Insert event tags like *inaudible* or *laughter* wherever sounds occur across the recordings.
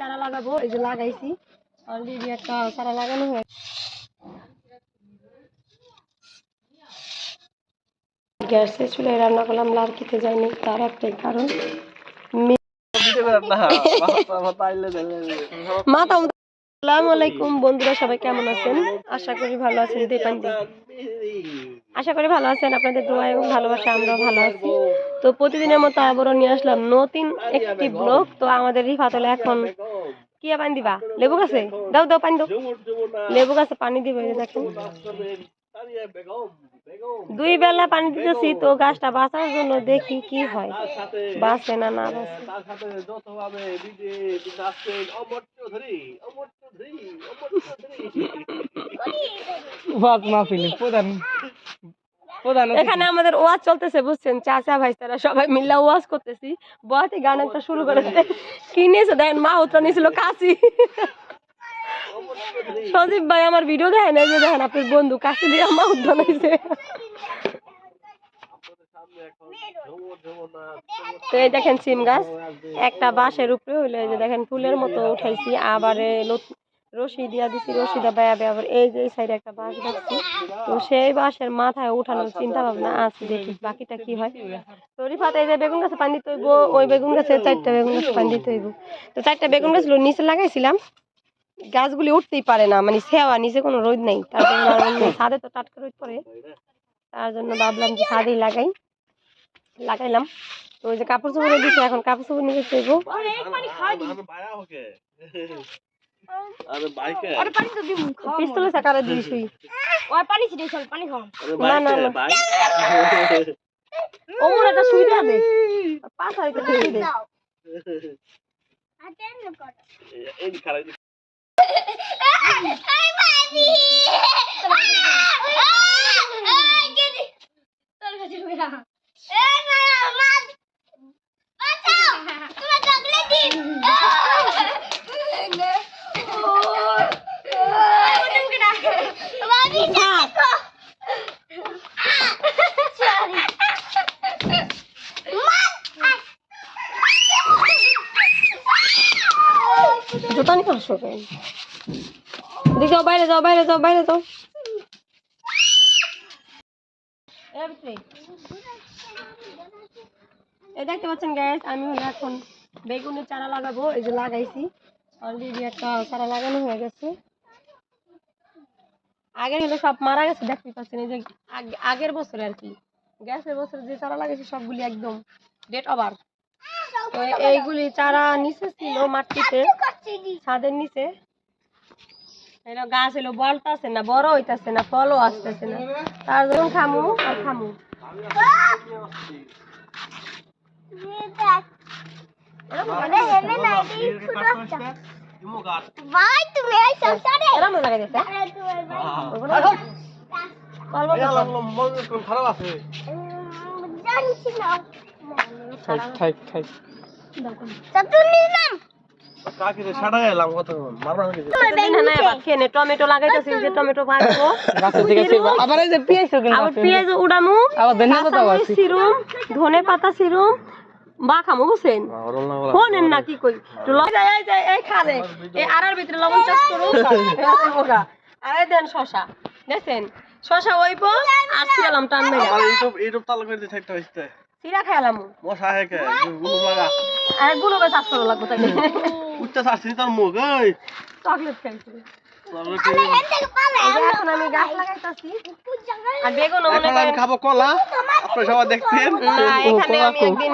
চারা লাগাবো, এই যে লাগাইছি। অলরেডি একটা চারা লাগানো হয়ে গ্যাসে চুলায় রান্না করলাম লার খেতে যায়নি তার একটাই কারণ আলাইকুম, বন্ধুরা, সবাই কেমন আছেন? আশা করি ভালো আছেন আশা করি ভালো আছেন, আপনাদের দোয়া এবং ভালোবাসা, আমরাও ভালো আছি। তো প্রতিদিনের মতো আবারও নিয়ে আসলাম। নতুন একটি ব্লগ। তো আমাদের রিফাতলে এখন কি পানি দিবা? লেবু গাছে? দাও দাও পানি দাও। লেবু গাছে পানি দিবে দেখেন। দুই বেলা পানি দিতেছি, তো গাছটা বাঁচার জন্য দেখি কি হয়। বাঁচে না না বাঁচে। প্রধান। এখানে আমাদের ওয়াজ চলতেছে, বুঝছেন? চাচা, ভাই, তারা সবাই মিল্লা ওয়াজ করতেছি। বয়াতে গান একটা শুরু করেছে কি নিয়েছে দেখেন মা উত্তর নিয়েছিল কাশি। সজীব ভাই আমার ভিডিও দেখেন? এই যে দেখেন, আপনার বন্ধু কাশি দিয়ে মা উত্তর নিয়েছে। তো এই দেখেন সিম গাছ। একটা বাঁশের উপরে হইল, এই যে দেখেন ফুলের মতো উঠাইছি, আবার লত- রশি দিয়া দিছি, রশি দা বেয়া বেয়া এই যে এই সাইডে একটা বাঁশ দেখছি। তো সেই বাঁশের মাথায় উঠানোর চিন্তা ভাবনা আছে দেখি বাকিটা কি হয়। তো রিফাত, এই যে বেগুন গাছে পানি হইব ওই বেগুন গাছে চারটা বেগুন গাছে পানি হইব তো চারটা বেগুন গাছ নিচে লাগাইছিলাম, গাছগুলি উঠতেই পারে না মানে সেওয়া নিচে কোনো রোদ নেই। তার জন্য ছাদে তো টাটকা রোদ পড়ে। তার জন্য ভাবলাম যে ছাদেই লাগাই। লাগাইলাম। তো ওই যে কাপড় চোপড়ে দিছে, এখন কাপড় চোপড় নিয়ে যেতে হইব পিস্তলে সাকারে দিস তুই না না না। ওমর একটা সুবিধা দে পাঁচ হাজার টাকা দিয়ে দে। দেখতে পাচ্ছেন গ্যাস আমি হলো এখন বেগুনের চারা লাগাবো অলরেডি একটা চারা লাগানো হয়ে গেছে। আগের হলো সব মারা গেছে, দেখতে পাচ্ছেন, এই যে আগ- আগের বছরে আর কি। গ্যাসের বছর যে চারা লাগাইছি, সবগুলি একদম ডেট ওভার তো এইগুলি চারা নিচে ছিল মাটিতে। ছাদের নিচে। গাছ এলো বলতাছে না বড় হইতাছে না ফলও আসতেছে না। তার জন্য খামু আর খামু। খারাপ আছে। টমেটো লাগাইতেছি যে টমেটো পারব গাছের দিকে ছিল আবার এই যে পিয়াইছ আবার পেঁয়াজ উড়ামু। আবার ধনিয়া পাতা সিরুম ধনে পাতা সিরুম। বা খামু বুঝছেন? শোনেন না কি কই? এই খারে আড়ার ভিতরে লবণ চাষ করুন ওরা আর দেন শশা দেখছেন? শশা ওইব আর টান মেরে ইউটিউব ইউটিউব চালু করে দিয়ে থাকতে হইছে। সিরা খাইলাম মশা হেকে গুলো লাগা আরগুলো বে চাষ করা লাগবে তাই উচ্চ ছাড়ছি তোর মুখ এই চকলেট খাইছি এখন আমি গাছ লাগাইতাছি। আর বেগুন মনে করেন খাব কলা আপনারা সবাই দেখতেন না এখানে আমি একদিন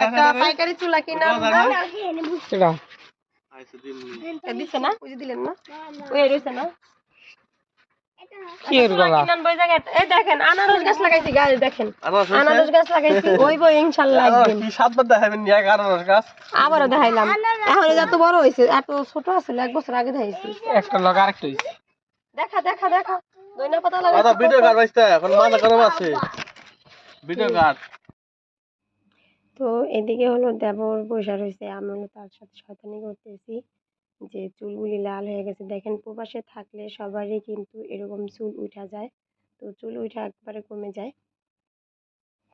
একটা পাইকারি চুলা কিনলাম দিছে না? ওই যে দিলেন না? ওই রইছে না কি এর গলা কিনান বই জায়গায় এই দেখেন আনারস গাছ লাগাইছি গাছ দেখেন। আনারস গাছ লাগাইছি *laughs* ওই বই একদিন। সাতবার দেখাবেন নিয়ে আনারস গাছ? আবারও দেখাইলাম। এখন এত বড় হয়েছে এত ছোট আছিল এক বছর আগে দেখাইছি। একটা লগ আরেকটা হইছে। দেখা দেখা দেখা। দইনা পাতা দাদা লাগাইছি ভিডিও কাট বাইতে এখন মাথা গরম আছে? ভিডিও কাট তো এদিকে হলো দেবর বসে রয়েছে আমি তার সাথে শয়তানি করতেছি। যে চুলগুলি লাল হয়ে গেছে, দেখেন প্রবাসে থাকলে সবারই কিন্তু এরকম চুল উঠা যায়। তো চুল উঠা একবারে কমে যায়।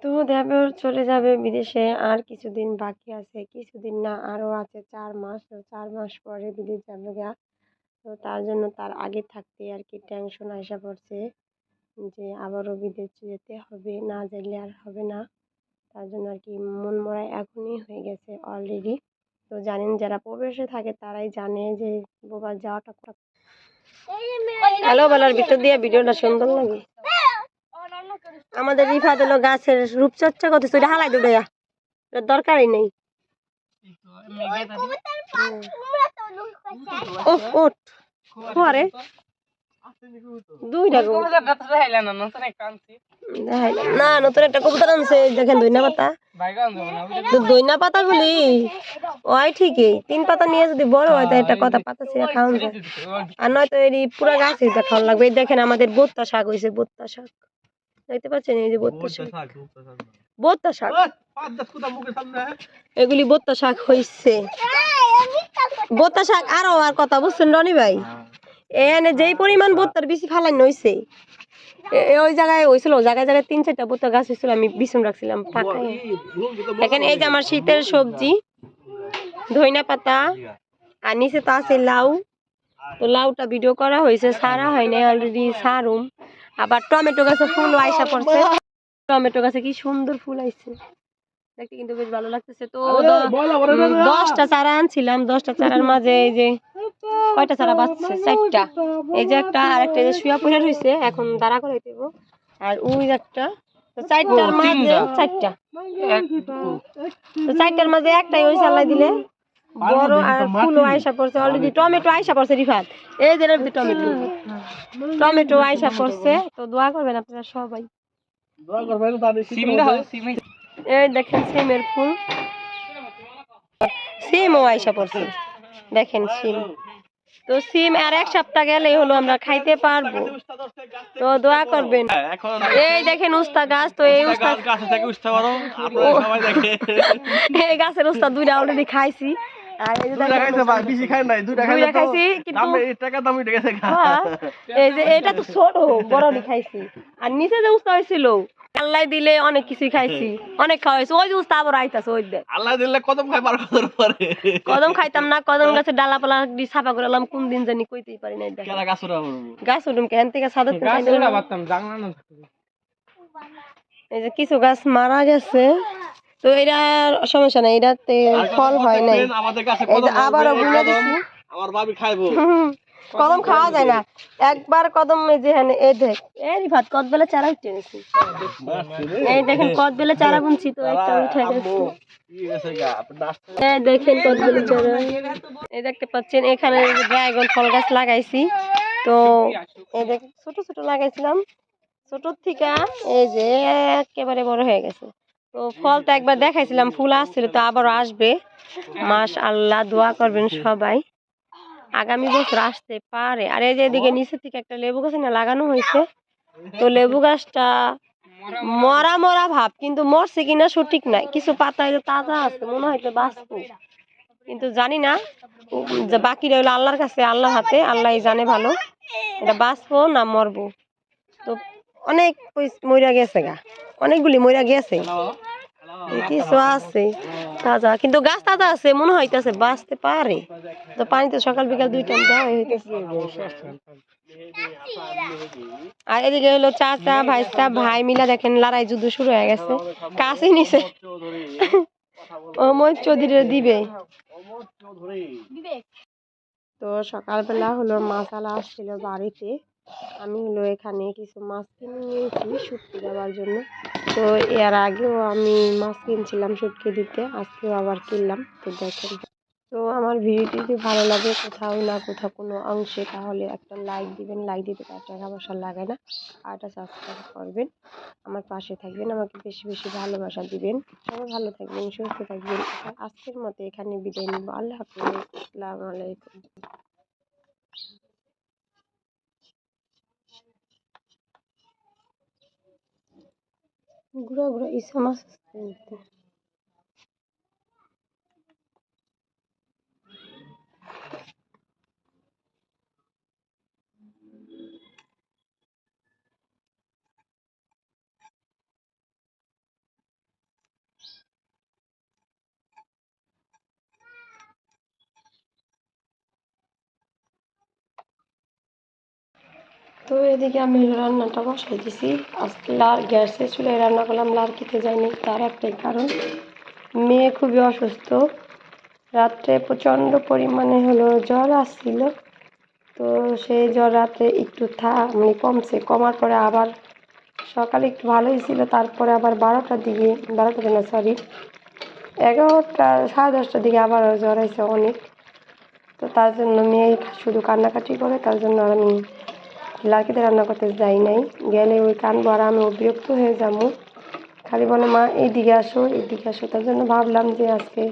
তো দেবর চলে যাবে বিদেশে, আর কিছুদিন বাকি আছে। কিছুদিন না, আরও আছে চার মাস। তো চার মাস পরে বিদেশ যাবে গা। তো তার জন্য তার আগে থাকতে আর কি টেনশন আসা পড়ছে যে আবারও বিদেশ যেতে হবে, না গেলে আর হবে না। তার জন্য আর কি মন মরা এখনই হয়ে গেছে অলরেডি তো জানেন যারা প্রবেশে থাকে তারাই জানে যে বোবার যাওয়াটা কত হ্যালো বলার ভিতর দিয়ে ভিডিওটা সুন্দর লাগে। আমাদের রিফাত হলো গাছের রূপচর্চা করতেছে ওইটা হালাই দুটো দরকারই নেই। ও ওট। কুয়ারে? দুইটা না? নতুন একটা কবুতর আনছে দেখেন দইনা পাতা। তো দইনা পাতা গুলি? ওই ঠিকই তিন পাতা নিয়ে যদি বড় হয় তাই একটা কথা পাতা ছিঁড়ে খাওয়ান যায়। আর নয়তো এর পুরা গাছ খাওয়ান লাগবে। এই দেখেন আমাদের বোত্তা শাক হয়েছে বোত্তা শাক। দেখতে পাচ্ছেন এই যে বোত্তা শাক? বোত্তা শাক। এগুলি বোত্তা শাক হয়েছে বোত্তা শাক আরও আর কথা বুঝছেন রনি ভাই? এনে যেই পরিমাণ বোত্তার বেশি ফালাইন হয়েছে ওই জায়গায় হয়েছিল জায়গায় জায়গায় তিন চারটা বোত্তা গাছ হয়েছিল আমি বিছুন রাখছিলাম ফাঁকায় দেখেন এই যে আমার শীতের সবজি ধইনা পাতা আর নিচে তো আছে লাউ। তো লাউটা ভিডিও করা হয়েছে সারা হয় নাই অলরেডি সারুম আবার টমেটো গাছে ফুল আইসা পড়ছে। টমেটো গাছে কি সুন্দর ফুল আইছে। দেখতে কিন্তু বেশ ভালো লাগতেছে। তো দশটা চারা আনছিলাম দশটা চারার মাঝে এই যে কয়টা চারা বাঁচছে? চারটা। এই যে একটা আর একটা যে শুয়া পড়ে রয়েছে এখন দাঁড়া করে দেব। আর ওই একটা চারটার মাঝে চারটা। তো চারটার মাঝে একটাই ওই চালাই দিলে। বড় আর ফুলও আইসা পড়ছে অলরেডি টমেটো আইসা পড়ছে রিফাত। এই যে টমেটো। টমেটো আইসা পড়ছে তো দোয়া করবেন আপনারা সবাই। এই দেখেন সিমের ফুল। সিমও আইসা পড়ছে। দেখেন সিম। তো সিম আর এক সপ্তাহ গেলে হলো আমরা খাইতে পারব। তো দোয়া করবেন। এই দেখেন উস্তা গাছ তো এই উস্তা *laughs* এই গাছের উস্তা দুইটা অলরেডি খাইছি। হ্যাঁ, এই যে এটা তো ছোট বড় খাইছি। আর নিচে যে উস্তা হয়েছিল আল্লাহ দিলে অনেক কিছুই খাইছি অনেক খাওয়া হয়েছে ওই উস্তা আবার আইতাছে ওই দেখ। আল্লাহ দিলে কদম খাই পার কদর পরে। কদম খাইতাম না কদম গাছে ডালা পালা দিয়ে সাফা করে এলাম কোন দিন জানি কইতেই পারি নাই দেখ কেলা গাছ উড়া গাছ উঠুম কেন থেকে সাদা এই যে কিছু গাছ মারা গেছে তো এটা সমস্যা নাই এটাতে ফল হয় নাই। আমাদের কাছে কদম আবারও হবে, বুনে দিছি। আমার ভাবি খাইবো। কদম খাওয়া যায় না। একবার কদম এই যে হ্যাঁ এই দেখ। এই ভাত কদ বেলা চারা উঠে গেছি এই দেখেন কদ বেলা চারা বুনছি তো একটা উঠে গেছে। কি গেছে গা? এই দেখেন কদ বেলা চারা। এই দেখতে পাচ্ছেন এখানে ড্রাগন ফল গাছ লাগাইছি। তো এই দেখ ছোট ছোট লাগাইছিলাম। ছোট থেকে এই যে একেবারে বড় হয়ে গেছে। তো ফলটা একবার দেখাইছিলাম ফুল আসছিল তো আবারও আসবে। মাস আল্লাহ দোয়া করবেন সবাই। আগামী বছর আসতে পারে। আর এই যে এদিকে নিচে থেকে একটা লেবু গাছ না লাগানো হয়েছে তো লেবু গাছটা মরা মরা ভাব কিন্তু মরছে কিনা সঠিক নাই। কিছু পাতা হয়তো তাজা আছে মনে হয়তো বাঁচবো। কিন্তু জানি না উম, যে বাকি রইল আল্লাহর কাছে আল্লাহর হাতে আল্লাহ জানে ভালো এটা বাঁচবো না মরবো। তো অনেক মইরা গেছে গা অনেকগুলি মইরা গেছে। কিছু আছে। তাজা। কিন্তু গাছ তাজা আছে মনে হইতেছে বাঁচতে পারে। তো পানিতে সকাল বিকাল দুই টাইম দেওয়া হইতেছে। আর এদিকে হলো চাচা ভাইস্তা ভাই মিলা দেখেন লড়াই যুদ্ধ শুরু হয়ে গেছে। কাছে নিছে। ও মই চৌধুরী। দিবে তো সকালবেলা হলো মাছালা আসছিল বাড়িতে। আমি হলো এখানে কিছু মাছ কিনে নিয়েছি শুটকি দেওয়ার জন্য। তো এর আগেও আমি মাছ কিনছিলাম শুটকি দিতে, আজকেও আবার কিনলাম। তো দেখেন। তো আমার ভিডিওটি যদি ভালো লাগে কোথাও না কোথাও কোনো অংশে, তাহলে একটা লাইক দিবেন। লাইক দিতে তার টাকা পয়সা লাগে না। আর একটা সাবস্ক্রাইব করবেন। আমার পাশে থাকবেন, আমাকে বেশি বেশি ভালোবাসা দিবেন। সবাই ভালো থাকবেন, সুস্থ থাকবেন। আজকের মতো এখানে বিদায় নিব। আল্লাহ হাফিজ। আসসালামু আলাইকুম। Bura bura İsa masası gitti. তো এদিকে আমি রান্নাটা বসাই দিছি। আজকে গ্যাসে চুলায় রান্না করলাম লাল খেতে যায়নি, তার একটাই কারণ, মেয়ে খুবই অসুস্থ। রাত্রে প্রচণ্ড পরিমাণে হলো জ্বর আসছিল, তো সেই জ্বর রাতে একটু থা মানে কমছে, কমার পরে আবার সকালে একটু ভালোই ছিল, তারপরে আবার বারোটার দিকে, বারোটা না সরি এগারোটা, সাড়ে দশটার দিকে আবার জ্বর হয়েছে অনেক। তো তার জন্য মেয়ে শুধু কান্নাকাটি করে, তার জন্য আর আমি লাকিতে রান্না করতে যাই নাই। গেলে ওই কানবো আর আমি বিরক্ত হয়ে যাব। খালি বলে, মা, এইদিকে আসো এইদিকে আসো। তার জন্য ভাবলাম যে আজকে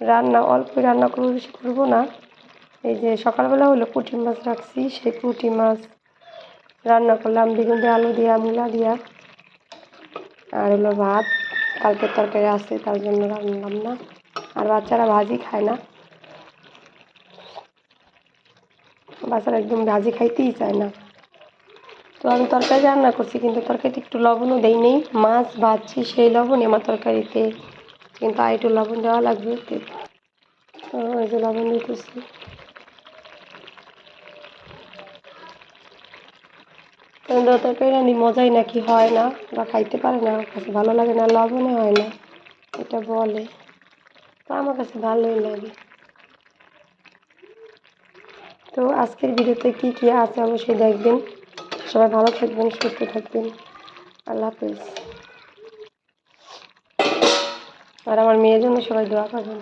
রান্না, অল্পই রান্না করব, বেশি করব না। এই যে সকালবেলা হলো পুঁটি মাছ রাখছি, সেই পুঁটি মাছ রান্না করলাম, বেগুন দিয়ে, আলু দিয়া, মূলা দিয়া, আর হলো ভাত। কালকের তরকারি আছে, তার জন্য রান্নালাম না। আর বাচ্চারা ভাজি খায় না। বাচ্চারা একদম ভাজি খাইতেই চায় না। তো আমি তরকারি রান্না করছি, কিন্তু তরকারিতে একটু লবণও দেই নেই। মাছ ভাজছি, সেই লবণই আমার তরকারিতে। কিন্তু আর একটু লবণ দেওয়া লাগবে। তো ওই যে লবণ দিতেছি। তরকারি রান্নি মজাই নাকি হয় না, বা খাইতে পারে না, কাছে ভালো লাগে না লবণে হয় না, এটা বলে। তো আমার কাছে ভালোই লাগে। তো আজকের ভিডিওতে কি কি আছে অবশ্যই দেখবেন। সবাই ভালো থাকবেন, সুস্থ থাকবেন। আল্লাহ হাফিজ। আর আমার মেয়ের জন্য সবাই দোয়া করবেন।